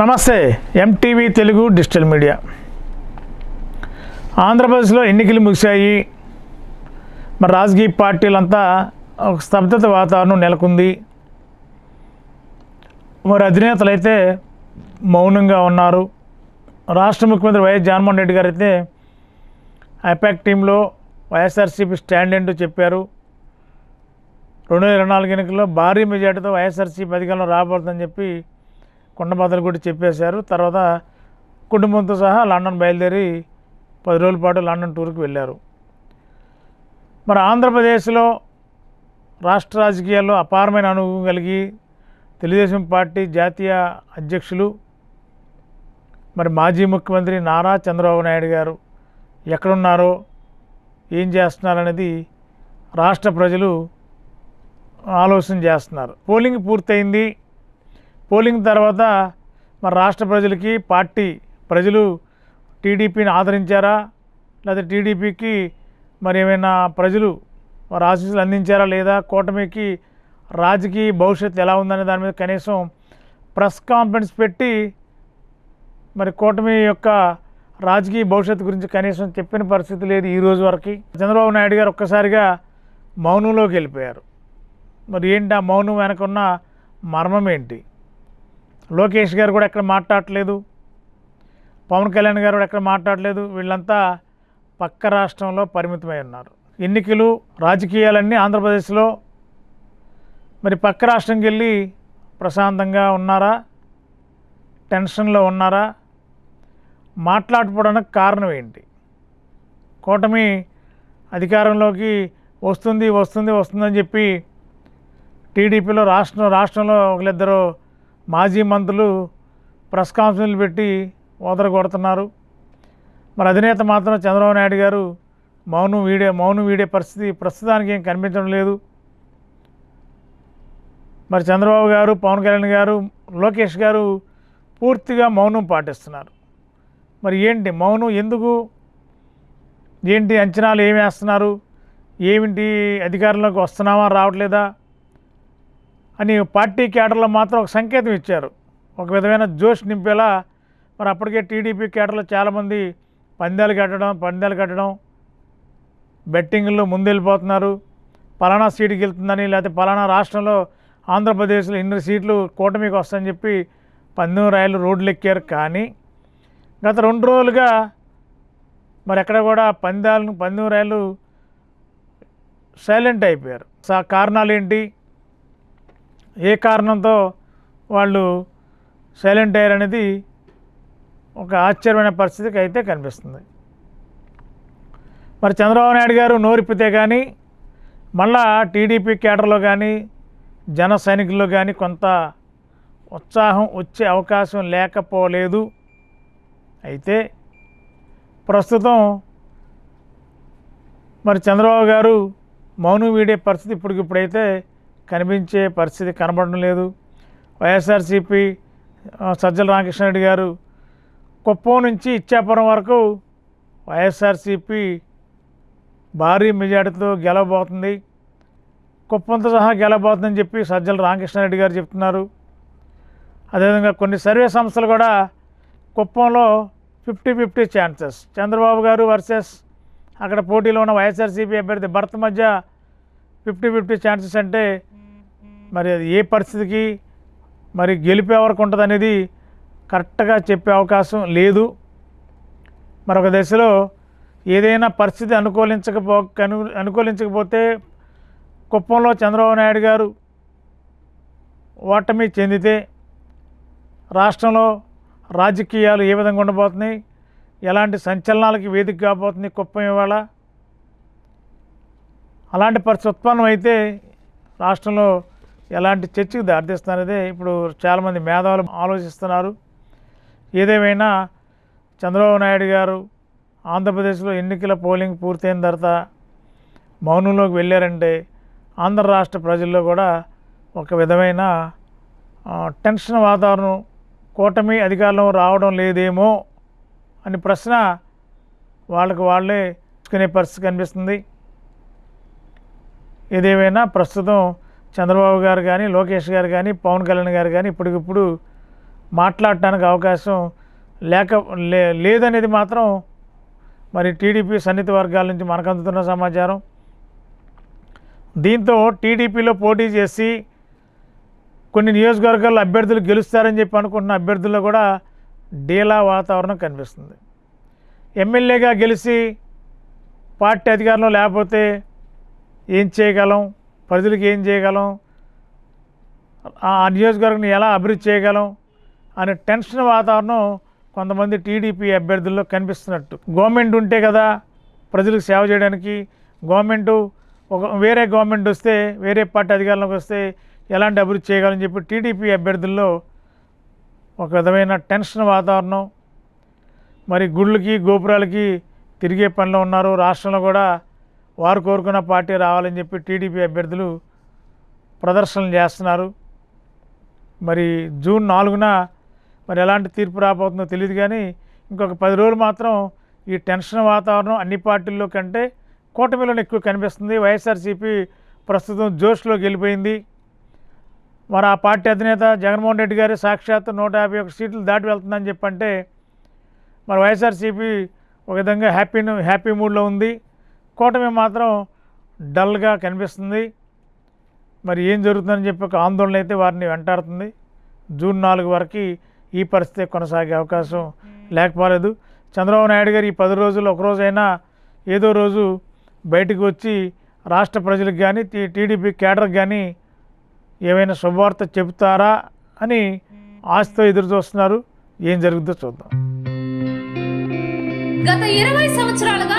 నమస్తే MTV Telugu digital media. ఆంధ్రప్రదేశ్లో ఎన్నికలు ముగిశాయి. మరి రాజకీయ పార్టీలంతా ఒక స్తబ్దత వాతావరణం నెలకొంది. మరి అధినేతలు అయితే మౌనంగా ఉన్నారు. రాష్ట్ర ముఖ్యమంత్రి వైఎస్ జగన్మోహన్ రెడ్డి గారు అయితే ఐపాక్ టీంలో వైఎస్ఆర్సీపీ స్టాండ్ ఏంటో చెప్పారు. రెండు వేల ఇరవై నాలుగు ఎన్నికల్లో భారీ మెజార్టీతో వైఎస్ఆర్సీపీ అధికారంలో రాబోతుందని చెప్పి కొండబాదలు కూడా చెప్పేశారు. తర్వాత కుటుంబంతో సహా లండన్ బయలుదేరి పది రోజుల పాటు లండన్ టూర్కి వెళ్ళారు. మరి ఆంధ్రప్రదేశ్లో రాష్ట్ర రాజకీయాల్లో అపారమైన అనుభవం కలిగి తెలుగుదేశం పార్టీ జాతీయ అధ్యక్షులు మరి మాజీ ముఖ్యమంత్రి నారా చంద్రబాబు నాయుడు గారు ఎక్కడున్నారో ఏం చేస్తున్నారనేది రాష్ట్ర ప్రజలు ఆలోచన చేస్తున్నారు. పోలింగ్ పూర్తయింది. పోలింగ్ తర్వాత మరి రాష్ట్ర ప్రజలకి పార్టీ ప్రజలు టీడీపీని ఆదరించారా? లేదా టీడీపీకి మరి ఏమైనా ప్రజలు వారి ఆశీస్సులు అందించారా? లేదా కూటమికి రాజకీయ భవిష్యత్తు ఎలా ఉందనే దాని మీద కనీసం ప్రెస్ కాన్ఫరెన్స్ పెట్టి మరి కూటమి యొక్క రాజకీయ భవిష్యత్తు గురించి కనీసం చెప్పిన పరిస్థితి లేదు ఈ రోజు వరకు. చంద్రబాబు నాయుడు గారు ఒక్కసారిగా మౌనంలోకి వెళ్ళిపోయారు. మరి ఏంటి ఆ మౌనం వెనకున్న మర్మం ఏంటి? లోకేష్ గారు కూడా ఎక్కడ మాట్లాడట్లేదు. పవన్ కళ్యాణ్ గారు కూడా ఎక్కడ మాట్లాడలేదు వీళ్ళంతా పక్క రాష్ట్రంలో పరిమితమై ఉన్నారు. ఎన్నికలు రాజకీయాలన్నీ ఆంధ్రప్రదేశ్లో. మరి పక్క రాష్ట్రంకి వెళ్ళి ప్రశాంతంగా ఉన్నారా? టెన్షన్లో ఉన్నారా? మాట్లాడుకోవడానికి కారణం ఏంటి? కూటమి అధికారంలోకి వస్తుంది వస్తుంది వస్తుందని చెప్పి టీడీపీలో రాష్ట్రం రాష్ట్రంలో ఒకరిద్దరు మాజీ మంత్రులు ప్రెస్ కాన్ఫరెన్స్లు పెట్టి ఓదర కొడుతున్నారు మరి అధినేత మాత్రం చంద్రబాబు నాయుడు గారు మౌనం వీడే మౌనం వీడే పరిస్థితి ప్రస్తుతానికి ఏం కనిపించడం లేదు. మరి చంద్రబాబు గారు పవన్ కళ్యాణ్ గారు లోకేష్ గారు పూర్తిగా మౌనం పాటిస్తున్నారు. మరి ఏంటి మౌనం? ఎందుకు? ఏంటి అంచనాలు ఏమి వేస్తున్నారు? ఏమిటి అధికారంలోకి వస్తున్నామా రావట్లేదా? అని పార్టీ కేడర్లో మాత్రం ఒక సంకేతం ఇచ్చారు. ఒక విధమైన జోష్ నింపేలా మరి అప్పటికే టీడీపీ కేడర్లో చాలామంది పందాలు కట్టడం పందాలు కట్టడం బెట్టింగ్లో ముందెళ్ళిపోతున్నారు. పలానా సీటుకి వెళ్తుందని లేకపోతే పలానా రాష్ట్రంలో ఆంధ్రప్రదేశ్లో ఇన్ని సీట్లు కూటమికి వస్తాయని చెప్పి పందెం రాయలు రోడ్లు ఎక్కారు కానీ గత రెండు రోజులుగా మరి ఎక్కడ కూడా పందాలను పందెం రాయలు సైలెంట్ అయిపోయారు. సా కారణాలు ఏంటి ఏ కారణంతో వాళ్ళు సైలెంట్ అయ్యారు అనేది ఒక ఆశ్చర్యమైన పరిస్థితికి అయితే కనిపిస్తుంది. మరి చంద్రబాబు నాయుడు గారు నోరిప్పితే కానీ మళ్ళా టీడీపీ కేటర్లో కానీ జన సైనికుల్లో కానీ కొంత ఉత్సాహం వచ్చే అవకాశం లేకపోలేదు. అయితే ప్రస్తుతం మరి చంద్రబాబు గారు మౌనం వీడే పరిస్థితి ఇప్పటికిప్పుడైతే కనిపించే పరిస్థితి కనబడడం లేదు. వైఎస్ఆర్సీపీ సజ్జల రామకృష్ణారెడ్డి గారు కుప్పం నుంచి ఇచ్చాపురం వరకు వైఎస్ఆర్సీపీ భారీ మెజార్టీతో గెలవబోతుంది. కుప్పంతో సహా గెలవబోతుందని చెప్పి సజ్జల రామకృష్ణారెడ్డి గారు చెప్తున్నారు. అదేవిధంగా కొన్ని సర్వే సంస్థలు కూడా కుప్పంలో ఫిఫ్టీ ఫిఫ్టీ ఛాన్సెస్. చంద్రబాబు గారు వర్సెస్ అక్కడ పోటీలో ఉన్న వైఎస్ఆర్సీపీ అభ్యర్థి భర్త మధ్య ఫిఫ్టీ ఫిఫ్టీ ఛాన్సెస్ అంటే మరి అది ఏ పరిస్థితికి మరి గెలిపే వరకు ఉంటుంది అనేది కరెక్ట్గా చెప్పే అవకాశం లేదు. మరొక దశలో ఏదైనా పరిస్థితి అనుకూలించకపో అను అనుకూలించకపోతే కుప్పంలో చంద్రబాబు నాయుడు గారు ఓటమి చెందితే రాష్ట్రంలో రాజకీయాలు ఏ విధంగా ఉండబోతున్నాయి? ఎలాంటి సంచలనాలకి వేదిక కాబోతుంది కుప్పం ఇవాళ? అలాంటి పరిస్థితి ఉత్పన్నం అయితే రాష్ట్రంలో ఎలాంటి చర్చకు దారితీస్తున్నదే ఇప్పుడు చాలామంది మేధావులు ఆలోచిస్తున్నారు. ఏదేమైనా చంద్రబాబు నాయుడు గారు ఆంధ్రప్రదేశ్లో ఎన్నికల పోలింగ్ పూర్తయిన తర్వాత మౌనంలోకి వెళ్ళారంటే ఆంధ్ర రాష్ట్ర ప్రజల్లో కూడా ఒక విధమైన టెన్షన్ వాతావరణం కూటమి అధికారంలో రావడం లేదేమో అని ప్రశ్న వాళ్ళకు వాళ్ళే తీసుకునే పరిస్థితి కనిపిస్తుంది. ఏదేమైనా ప్రస్తుతం చంద్రబాబు గారు కానీ లోకేష్ గారు కానీ పవన్ కళ్యాణ్ గారు కానీ ఇప్పటికిప్పుడు మాట్లాడటానికి అవకాశం లేక లే లేదనేది మాత్రం మరి టీడీపీ సన్నిహిత వర్గాల నుంచి మనకు అందుతున్న సమాచారం. దీంతో టీడీపీలో పోటీ చేసి కొన్ని నియోజకవర్గాల్లో అభ్యర్థులు గెలుస్తారని చెప్పి అనుకుంటున్న అభ్యర్థుల్లో కూడా డీలా వాతావరణం కనిపిస్తుంది. ఎమ్మెల్యేగా గెలిచి పార్టీ అధికారంలో లేకపోతే ఏం చేయగలం? ప్రజలకు ఏం చేయగలం? ఆ నియోజకవర్గం ఎలా అభివృద్ధి చేయగలం? అనే టెన్షన్ వాతావరణం కొంతమంది టీడీపీ అభ్యర్థుల్లో కనిపిస్తున్నట్టు. గవర్నమెంట్ ఉంటే కదా ప్రజలకు సేవ చేయడానికి. గవర్నమెంట్ ఒక వేరే గవర్నమెంట్ వస్తే వేరే పార్టీ అధికారంలోకి వస్తే ఎలాంటి అభివృద్ధి చేయగలని చెప్పి టీడీపీ అభ్యర్థుల్లో ఒక విధమైన టెన్షన్ వాతావరణం. మరి గుళ్ళకి గోపురాలకి తిరిగే పనిలో ఉన్నారు. రాష్ట్రంలో కూడా వారు కోరుకున్న పార్టీ రావాలని చెప్పి టీడీపీ అభ్యర్థులు ప్రదర్శనలు చేస్తున్నారు. మరి జూన్ నాలుగున మరి ఎలాంటి తీర్పు రాబోతుందో తెలియదు కానీ ఇంకొక పది రోజులు మాత్రం ఈ టెన్షన్ వాతావరణం అన్ని పార్టీల్లో కంటే కూటమిలోనే ఎక్కువ కనిపిస్తుంది. వైఎస్ఆర్సీపీ ప్రస్తుతం జోష్లోకి వెళ్ళిపోయింది. మరి ఆ పార్టీ అధినేత జగన్మోహన్ రెడ్డి గారి సాక్షాత్ నూట యాభై ఒక సీట్లు దాటి వెళ్తుందని చెప్పంటే మరి వైఎస్ఆర్సీపీ ఒక విధంగా హ్యాపీ హ్యాపీ మూడ్లో ఉంది. కూటమి మాత్రం డల్గా కనిపిస్తుంది. మరి ఏం జరుగుతుందని చెప్పి ఒక ఆందోళన అయితే వారిని వెంటాడుతుంది. జూన్ నాలుగు వరకు ఈ పరిస్థితి కొనసాగే అవకాశం లేకపోలేదు. చంద్రబాబు నాయుడు గారు ఈ పది రోజులు ఒక రోజైనా ఏదో రోజు బయటకు వచ్చి రాష్ట్ర ప్రజలకు కానీ టీడీపీ కేడర్కి కానీ ఏమైనా శుభవార్త చెబుతారా అని ఆశతో ఎదురు చూస్తున్నారు. ఏం జరుగుతుందో చూద్దాం. గత ఇరవై సంవత్సరాలుగా